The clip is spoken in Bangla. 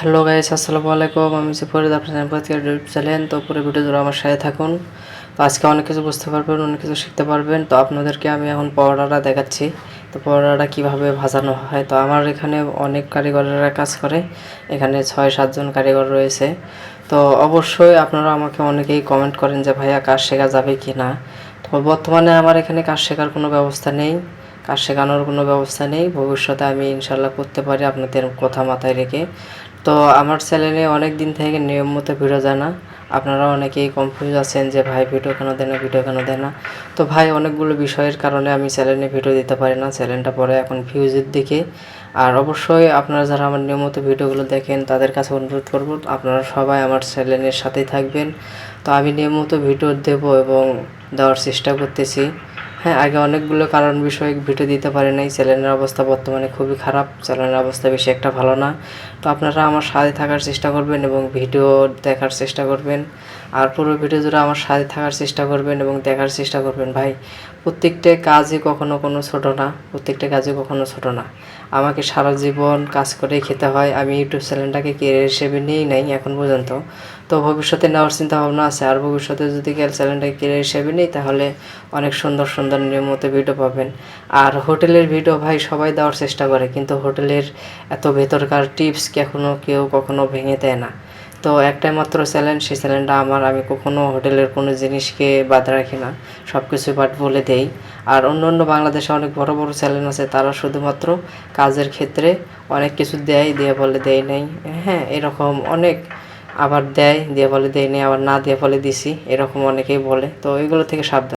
হ্যালো গাইস, আসসালামু আলাইকুম। আমি যে ফরিদ আপনার চ্যানেল তো পুরো ভিডিও জুড়ে আমার সাথে থাকুন। তো আজকে অনেক কিছু বুঝতে পারবেন, অনেক কিছু শিখতে পারবেন। তো আপনাদেরকে আমি এখন পরোটাটা দেখাচ্ছি। তো পরোটাটা কীভাবে ভাজানো হয়? তো আমার এখানে অনেক কারিগরেরা কাজ করে। এখানে ছয় সাতজন কারিগর রয়েছে। তো অবশ্যই আপনারা আমাকে অনেকেই কমেন্ট করেন যে, ভাইয়া, কাজ শেখা যাবে কি না? তো বর্তমানে আমার এখানে কাজ শেখার কোনো ব্যবস্থা নেই। কাজ শেখানোর কোনো ব্যবস্থা নেই। ভবিষ্যতে আমি ইনশাল্লাহ করতে পারি আপনাদের কথা মাথায় রেখে। তো আমার চ্যানেলে অনেক দিন থেকে নিয়ম মতো ভিডিও যায় না। আপনারা অনেকেই কনফিউজ আছেন যে, ভাই, ভিডিও কেন দেয় না? ভিডিও কেন দেয় না? তো ভাই, অনেকগুলো বিষয়ের কারণে আমি চ্যানেলে ভিডিও দিতে পারি না। চ্যানেলটা পরে এখন ভিউজের দিকে। আর অবশ্যই আপনারা যারা আমার নিয়মিত ভিডিওগুলো দেখেন, তাদের কাছে অনুরোধ করব, আপনারা সবাই আমার চ্যানেলের সাথেই থাকবেন। তো আমি নিয়মিত ভিডিও দেব এবং দেওয়ার চেষ্টা করতেছি। হ্যাঁ আগে অনেকগুলো কারণ বিষয়ে ভিডিও দিতে পারি নাই। চ্যানেলের অবস্থা বর্তমানে খুবই খারাপ। চ্যানেলের অবস্থা বেশি একটা ভালো না। তো আপনারা আমার সাথে থাকার চেষ্টা করবেন এবং ভিডিও দেখার চেষ্টা করবেন। আর পুরো ভিডিও জুড়ে আমার সাথে থাকার চেষ্টা করবেন এবং দেখার চেষ্টা করবেন। ভাই, প্রত্যেকটা কাজই কখনো কোনো ছোট না। প্রত্যেকটা কাজই কখনো ছোট না। আমাকে সারা জীবন কাজ করেই খেতে হয়। আমি ইউটিউব চ্যানেলটাকে কেরিয়ার হিসেবে নিয়েই নাই এখন পর্যন্ত। তো ভবিষ্যতে নেওয়ার চিন্তা ভাবনা আছে। আর ভবিষ্যতে যদি চ্যানেলটাকে কেরিয়ার হিসেবে নিই তাহলে অনেক সুন্দর সুন্দর নিয়মিত ভিডিও পাবেন। আর হোটেলের ভিডিও ভাই সবাই দেওয়ার চেষ্টা করে, কিন্তু হোটেলের এত ভেতরকার টিপস কখনো কেউ কখনো ভেঙে দেয় না। তো একটাই মাত্র চ্যালেঞ্জ সেই চ্যালেঞ্জটা আমার। আমি কখনো হোটেলের কোনো জিনিসকে বাদ রাখি না সব কিছু বাট বলে দেই। আর অন্য অন্য বাংলাদেশে অনেক বড় বড় চ্যালেঞ্জ আছে, তারা শুধুমাত্র কাজের ক্ষেত্রে অনেক কিছু দেয়, দিয়ে বলে দেয় নাই। হ্যাঁ এরকম অনেক আবার দেয়, দিয়ে বলে দেয় নেই, আবার না দিয়ে বলে দিছি, এরকম অনেকেই বলে। তো এগুলো থেকে সাবধান।